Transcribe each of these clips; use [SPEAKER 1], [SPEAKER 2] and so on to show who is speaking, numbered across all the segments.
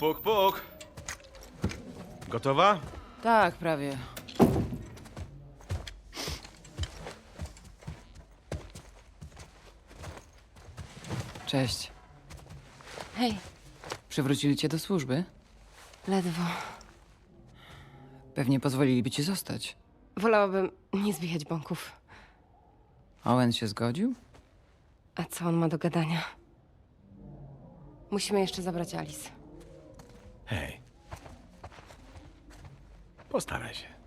[SPEAKER 1] Puk, puk. Gotowa?
[SPEAKER 2] Tak, prawie. Cześć.
[SPEAKER 3] Hej,
[SPEAKER 2] Przywrócili cię do służby?
[SPEAKER 3] ledwo.
[SPEAKER 2] Pewnie pozwoliliby ci zostać.
[SPEAKER 3] Wolałabym nie zbijać bąków.
[SPEAKER 2] Owen się zgodził?
[SPEAKER 3] A co on ma do gadania? Musimy jeszcze zabrać Alice.
[SPEAKER 1] Hej. Postaraj się.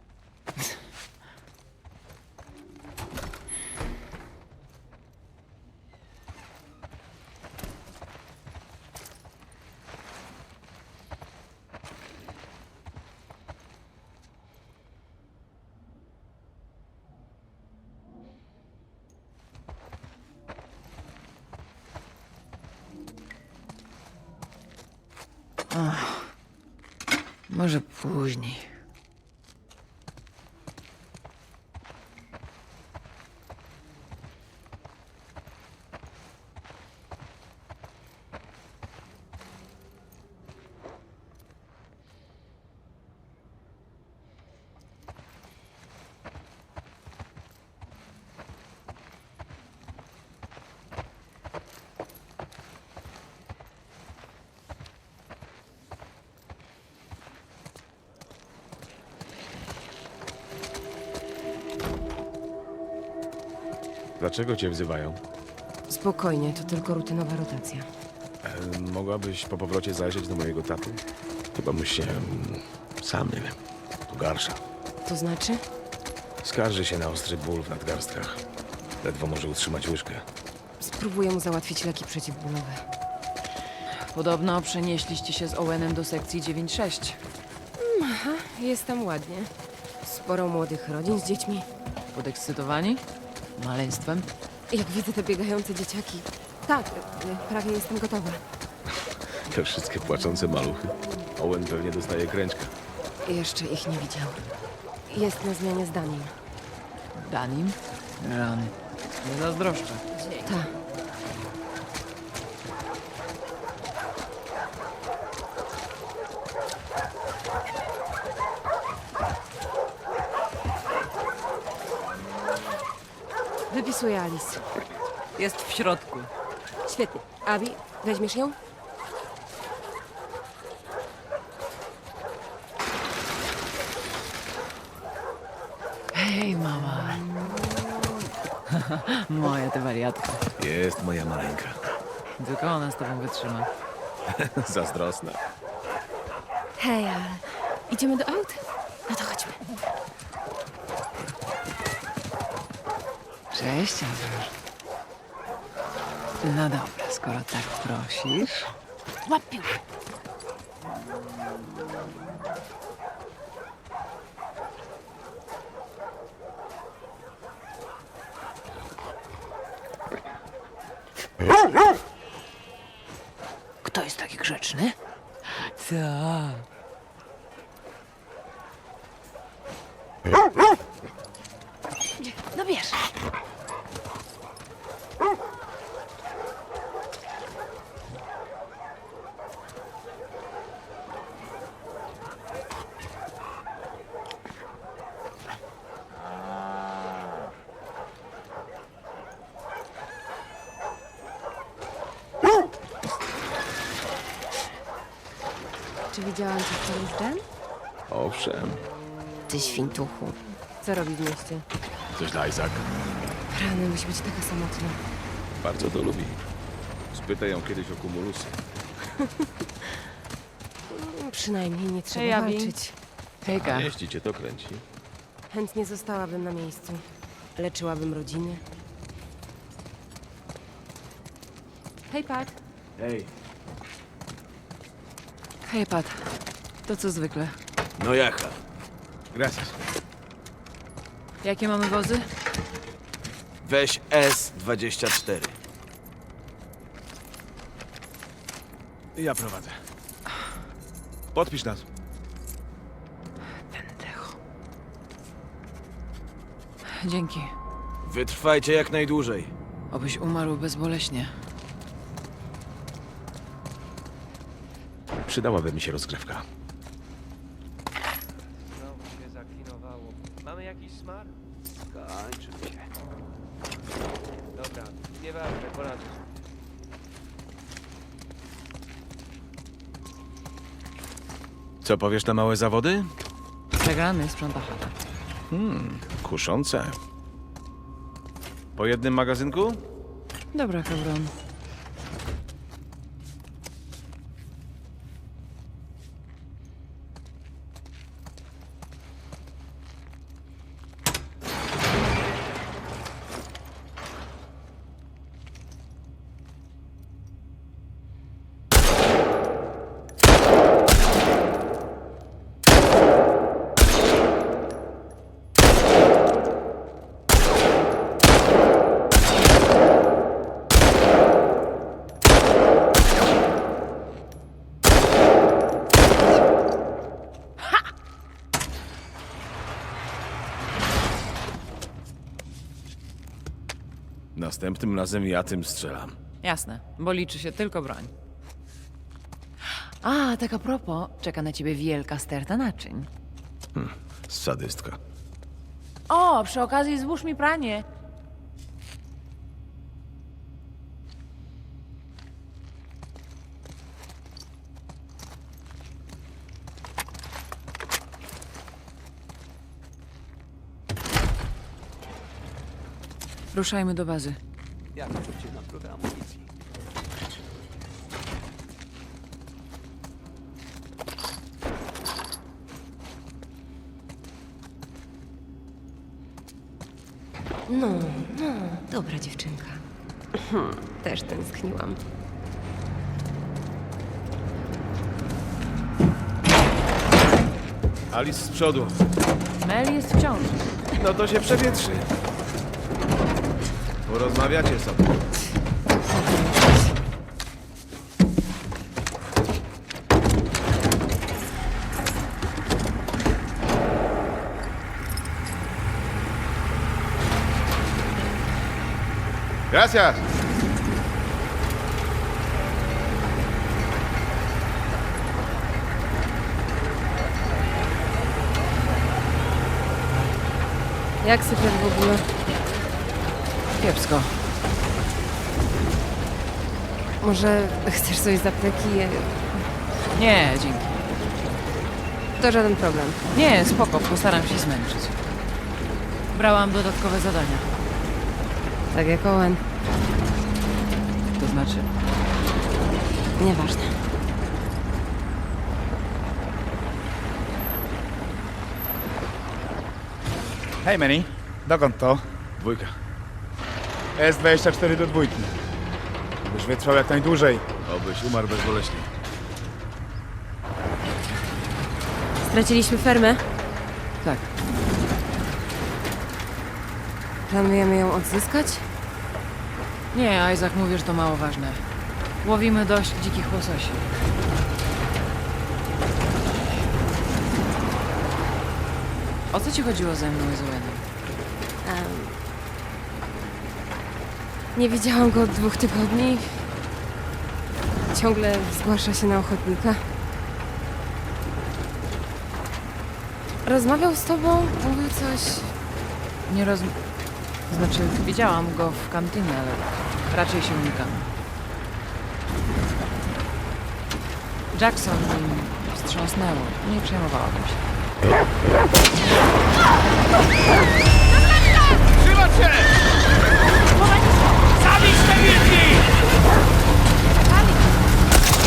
[SPEAKER 2] Może później.
[SPEAKER 1] Dlaczego cię wzywają?
[SPEAKER 3] Spokojnie, to tylko rutynowa rotacja.
[SPEAKER 1] E, mogłabyś po powrocie zajrzeć do mojego taty? Chyba mu się... mm, sam nie wiem. Pogarsza.
[SPEAKER 3] To znaczy?
[SPEAKER 1] Skarży się na ostry ból w nadgarstkach. Ledwo może utrzymać łyżkę.
[SPEAKER 3] Spróbuję mu załatwić leki przeciwbólowe.
[SPEAKER 2] Podobno przenieśliście się z Owenem do sekcji 9-6.
[SPEAKER 3] Jest tam ładnie. Sporo młodych rodzin z dziećmi.
[SPEAKER 2] Podekscytowani? Maleństwem?
[SPEAKER 3] Jak widzę te biegające dzieciaki. Tak, y, prawie jestem gotowa.
[SPEAKER 1] Te wszystkie płaczące maluchy. Owen pewnie dostaje kręczka.
[SPEAKER 3] Jeszcze ich nie widział. Jest na zmianie z Danim.
[SPEAKER 2] Danim? Rany. Nie zazdroszczę.
[SPEAKER 3] Ta. Alice.
[SPEAKER 2] Jest w środku.
[SPEAKER 3] Świetnie. Abi, weźmiesz ją?
[SPEAKER 2] Hej, mama. Moja ty wariatka.
[SPEAKER 1] Jest moja maleńka.
[SPEAKER 2] Tylko ona z tobą wytrzyma.
[SPEAKER 1] Zazdrosna.
[SPEAKER 3] Hej, ale idziemy do aut? No to chodźmy.
[SPEAKER 2] Cześć, Andrzej. No dobra, skoro tak prosisz.
[SPEAKER 3] Łap piłkę.
[SPEAKER 2] Kto jest taki grzeczny? Co?
[SPEAKER 3] No bierz. Czy widziałam cię wczoraj z Jen?
[SPEAKER 1] Owszem.
[SPEAKER 3] Ty świntuchu. Co robi w mieście?
[SPEAKER 1] Coś dla Isaac.
[SPEAKER 3] Rany musi być taka samotna.
[SPEAKER 1] Bardzo to lubi. Spytaj ją kiedyś o kumulusy.
[SPEAKER 3] Przynajmniej nie trzeba
[SPEAKER 2] Hej, Abi.
[SPEAKER 3] walczyć.
[SPEAKER 2] Hejka.
[SPEAKER 1] Jeśli cię to kręci.
[SPEAKER 3] Chętnie zostałabym na miejscu. Leczyłabym rodziny. Hej, Pat.
[SPEAKER 1] Hej.
[SPEAKER 2] Hej, Pat. To co zwykle.
[SPEAKER 1] No jaka? Gracias.
[SPEAKER 2] Jakie mamy wozy?
[SPEAKER 4] Weź S24.
[SPEAKER 1] Ja prowadzę. Podpisz nas.
[SPEAKER 2] Pendejo. Dzięki.
[SPEAKER 4] Wytrwajcie jak najdłużej.
[SPEAKER 2] Obyś umarł bezboleśnie.
[SPEAKER 1] Przydałaby mi się rozgrzewka.
[SPEAKER 5] Znowu się zaklinowało. Mamy jakiś smar?
[SPEAKER 6] Kończy się.
[SPEAKER 5] Dobra, nieważne, poradzę.
[SPEAKER 1] Co powiesz na małe zawody?
[SPEAKER 2] Przegrany sprząta chatę.
[SPEAKER 1] Kuszące. Po jednym magazynku?
[SPEAKER 2] Dobra, Hebron.
[SPEAKER 1] Następnym razem ja tym strzelam.
[SPEAKER 2] Jasne, bo liczy się tylko broń. A, tak a propos, czeka na ciebie wielka sterta naczyń.
[SPEAKER 1] Sadystka.
[SPEAKER 2] O, przy okazji złóż mi pranie. Ruszajmy do bazy.
[SPEAKER 6] Jak czucie na programu amunicji?
[SPEAKER 3] No, no, dobra dziewczynka. Też tęskniłam.
[SPEAKER 1] Alice z przodu.
[SPEAKER 2] Mel jest w ciąży.
[SPEAKER 1] No to się przewietrzy. Porozmawiacie sobie. Gracias.
[SPEAKER 3] Jak sypiać w ogóle?
[SPEAKER 2] Kiepsko.
[SPEAKER 3] Może chcesz coś z apteki?
[SPEAKER 2] Nie, dzięki.
[SPEAKER 3] To żaden problem.
[SPEAKER 2] Nie, spoko, postaram się zmęczyć. Brałam dodatkowe zadania.
[SPEAKER 3] Tak jak Owen.
[SPEAKER 2] To znaczy,
[SPEAKER 3] Nieważne.
[SPEAKER 7] Hej Manny, dokąd to?
[SPEAKER 1] Dwójka.
[SPEAKER 7] S24 do dwójki. Byś wytrwał jak najdłużej.
[SPEAKER 1] Obyś umarł bezboleśnie.
[SPEAKER 3] Straciliśmy fermę.
[SPEAKER 2] tak.
[SPEAKER 3] Planujemy ją odzyskać?
[SPEAKER 2] Nie, Isaac mówi, że to mało ważne. Łowimy dość dzikich łososi. O co ci chodziło ze mną i
[SPEAKER 3] Nie widziałam go od dwóch tygodni. Ciągle zgłasza się na ochotnika. Rozmawiał z tobą, mówił coś.
[SPEAKER 2] Nie roz... Znaczy, widziałam go w kantynie, ale raczej się unikam. Jackson nim wstrząsnęło. Nie przejmowałabym się. Trzymać się!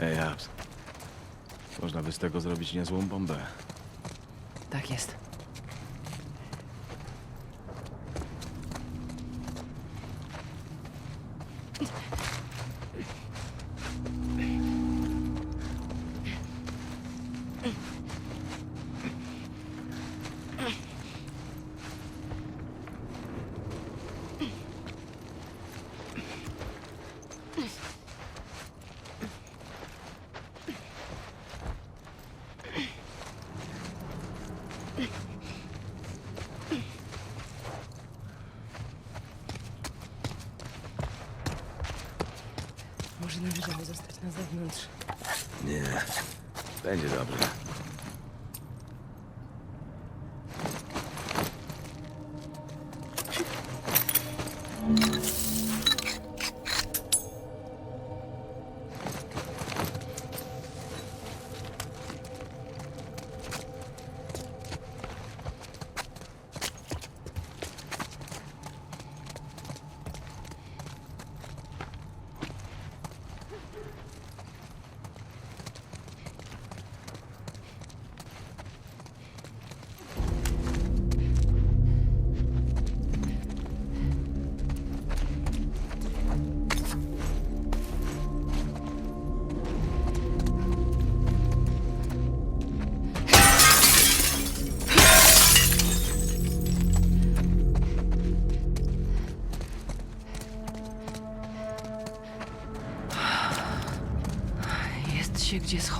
[SPEAKER 1] Ej, Abs. Można by z tego zrobić niezłą bombę.
[SPEAKER 2] Tak jest.
[SPEAKER 3] Może należało zostać na zewnątrz.
[SPEAKER 1] Nie. Będzie dobrze.
[SPEAKER 2] Jest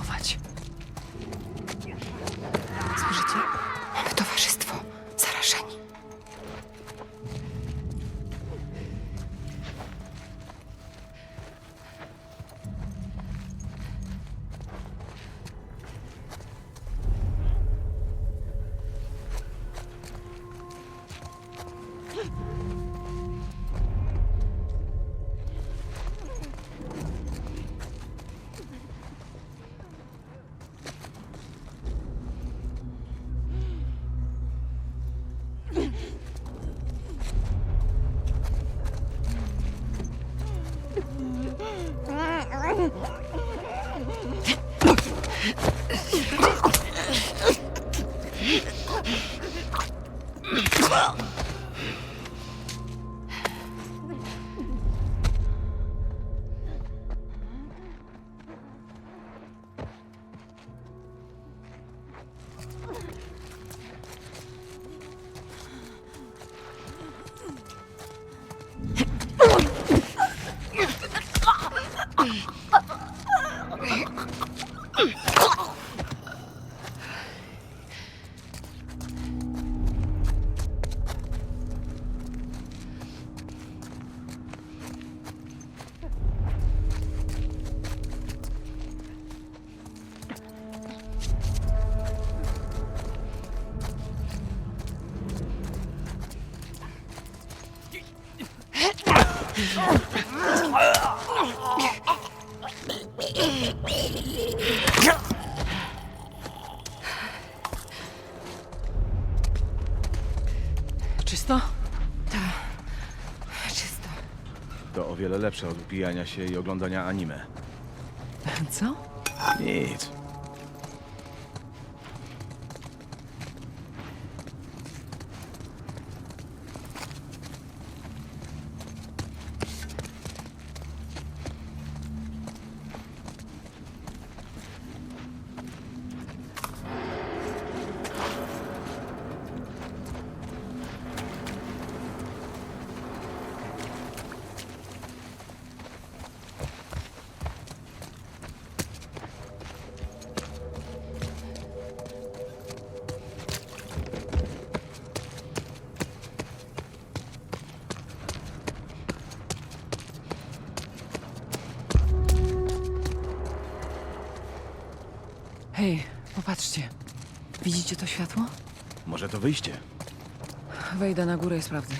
[SPEAKER 1] lepsze od upijania się i oglądania anime.
[SPEAKER 2] Co?
[SPEAKER 1] Nic.
[SPEAKER 2] Popatrzcie. Widzicie to światło?
[SPEAKER 1] Może to wyjście?
[SPEAKER 2] Wejdę na górę i sprawdzę.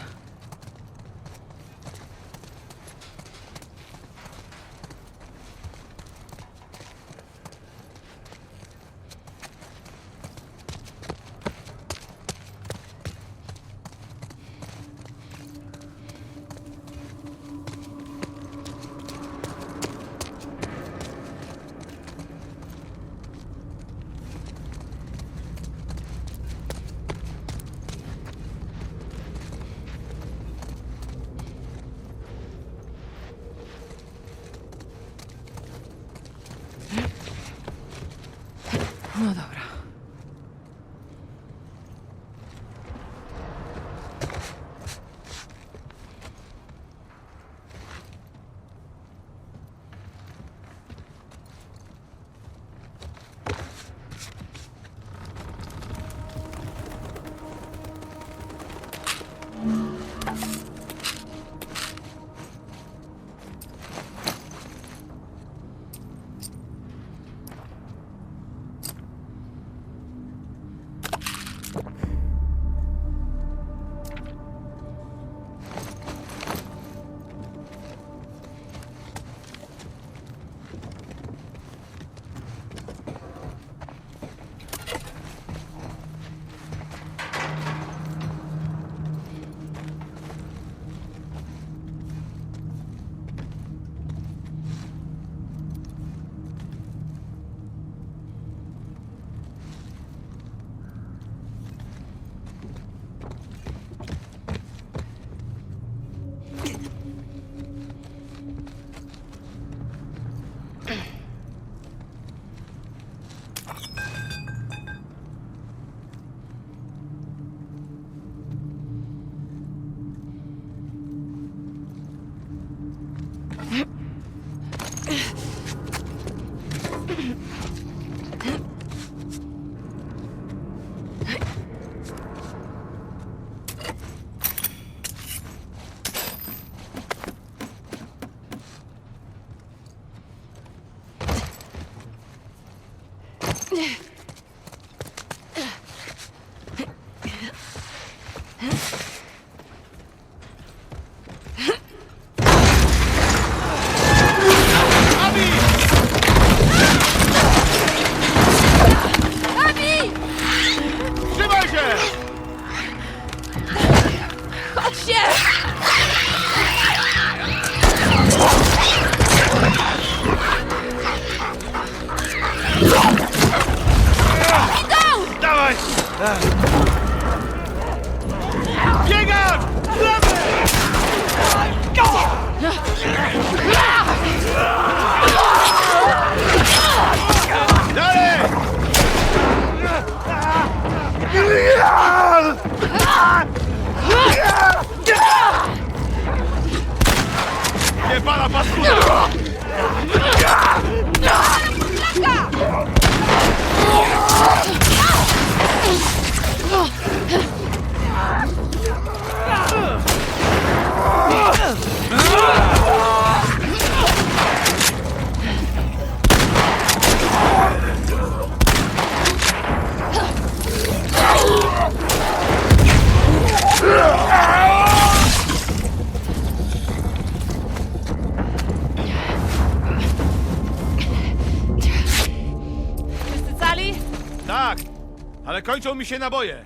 [SPEAKER 7] Mi się naboje.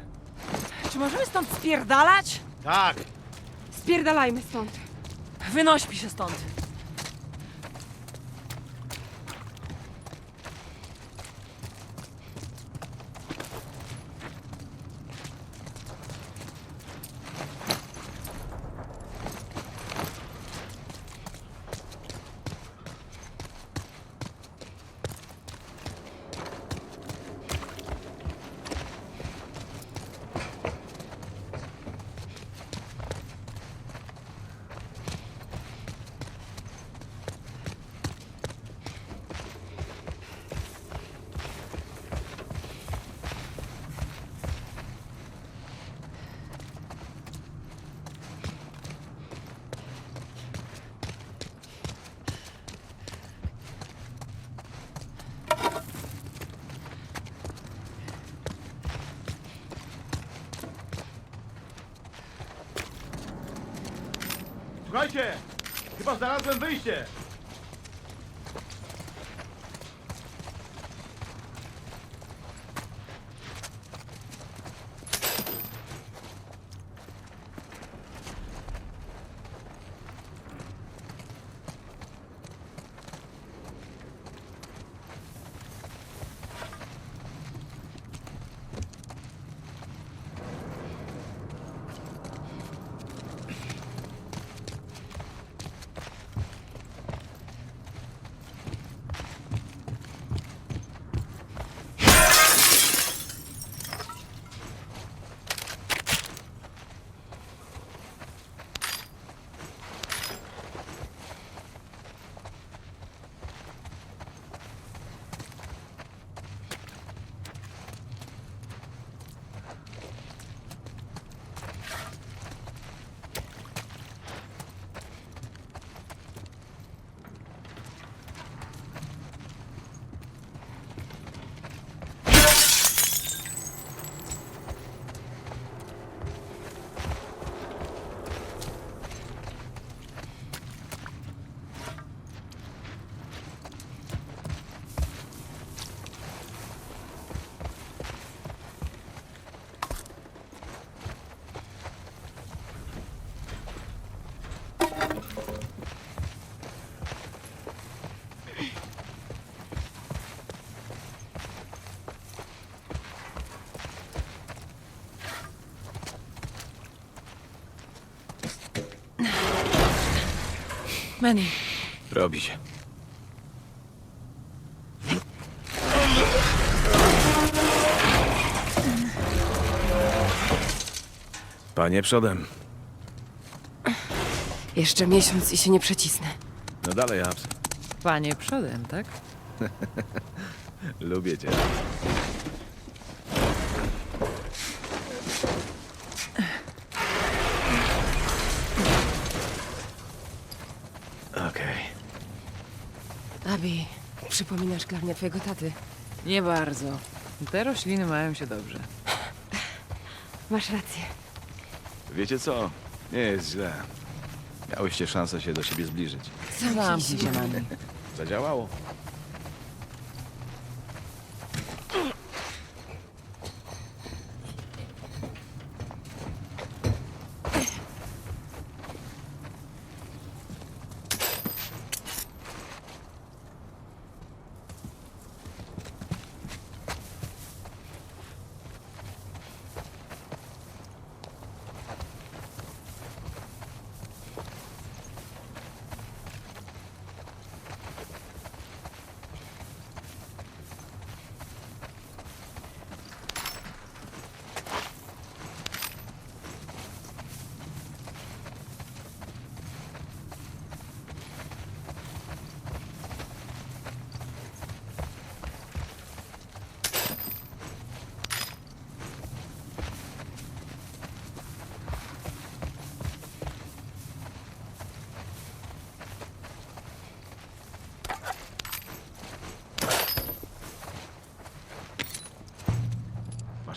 [SPEAKER 2] Czy możemy stąd spierdalać?
[SPEAKER 7] Tak,
[SPEAKER 3] Spierdalajmy stąd.
[SPEAKER 2] Wynoś się stąd.
[SPEAKER 7] Słuchajcie! Chyba znalazłem wyjście!
[SPEAKER 2] Manny,
[SPEAKER 1] Robi się. Panie przodem.
[SPEAKER 3] Jeszcze miesiąc i się nie przecisnę.
[SPEAKER 1] No dalej, Abs.
[SPEAKER 2] panie przodem, tak?
[SPEAKER 1] Lubię cię.
[SPEAKER 3] Abi, przypominasz garnia twojego taty.
[SPEAKER 2] Nie bardzo. Te rośliny mają się dobrze.
[SPEAKER 3] Masz rację.
[SPEAKER 1] Wiecie co? Nie jest źle. Miałyście szansę się do siebie zbliżyć.
[SPEAKER 2] Zamknij się, Manny.
[SPEAKER 1] Zadziałało.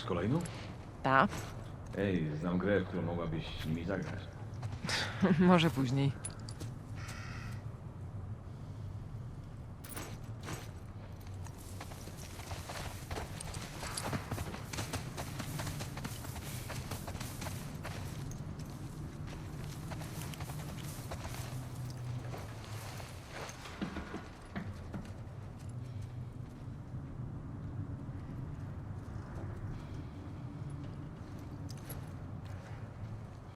[SPEAKER 1] Kolejną?
[SPEAKER 2] Ta?
[SPEAKER 1] Ej, znam grę, w którą mogłabyś mi zagrać.
[SPEAKER 2] Może później.